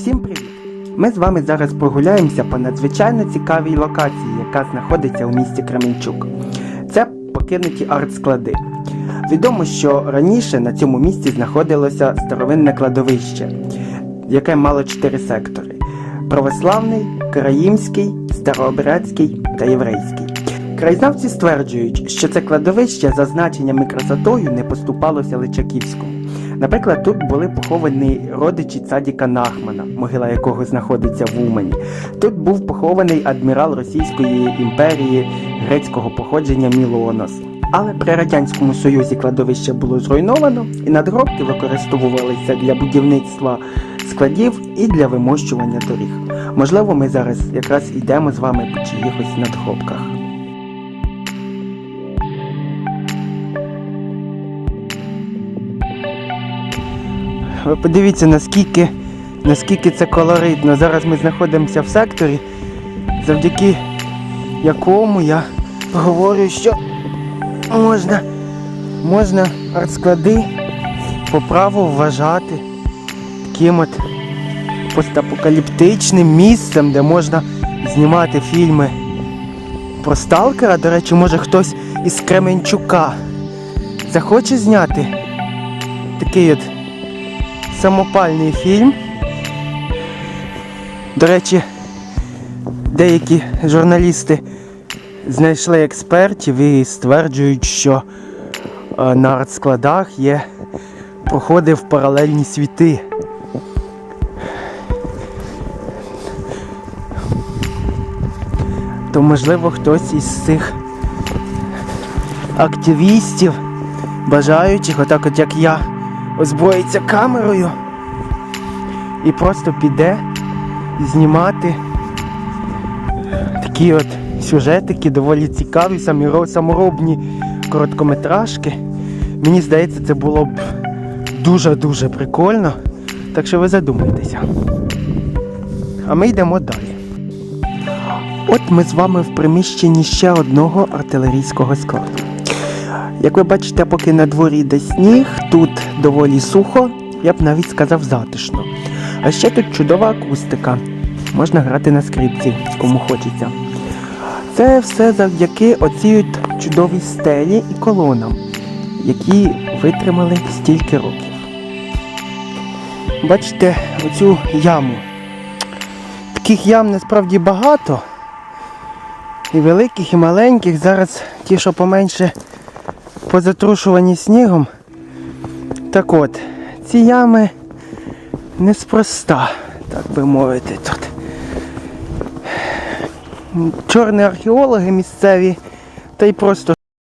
Всім привіт! Ми з вами зараз прогуляємося по надзвичайно цікавій локації, яка знаходиться у місті Кременчук. Це покинуті арт-склади. Відомо, що раніше на цьому місці знаходилося старовинне кладовище, яке мало чотири сектори: православний, караїмський, старообрядський та єврейський. Краєзнавці стверджують, що це кладовище за значенням і красотою не поступалося Личаківському. Наприклад, тут були поховані родичі цадіка Нахмана, могила якого знаходиться в Умані. Тут був похований адмірал Російської імперії грецького походження Мілонос. Але при радянському союзі кладовище було зруйновано, і надгробки використовувалися для будівництва складів і для вимощування доріг. Можливо, ми зараз якраз йдемо з вами по чиїхось надгробках. Ви подивіться, наскільки, наскільки це колоритно. Зараз ми знаходимося в секторі, завдяки якому я говорю, що можна, можна артсклади по праву вважати таким от постапокаліптичним місцем, де можна знімати фільми про сталкера. До речі, може хтось із Кременчука захоче зняти такий от самопальний фільм. До речі, деякі журналісти знайшли експертів і стверджують, що е, на артскладах є проходив паралельні світи. То можливо хтось із цих активістів, бажаючих, отак от як я, озброїться камерою і просто піде знімати такі от сюжетики, доволі цікаві, саморобні короткометражки. Мені здається, це було б дуже-дуже прикольно. Так що ви задумайтеся. А ми йдемо далі. От ми з вами в приміщенні ще одного артилерійського складу. Як ви бачите, поки на дворі йде сніг, тут доволі сухо, я б навіть сказав затишно. А ще тут чудова акустика. Можна грати на скрипці, кому хочеться. Це все завдяки оцій чудовій стелі і колонам, які витримали стільки років. Бачите оцю яму. Таких ям насправді багато. І великих, і маленьких. Зараз ті, що поменше позатрушувані снігом. Так от, ці ями неспроста, так би мовити, тут. Чорні археологи місцеві, та й просто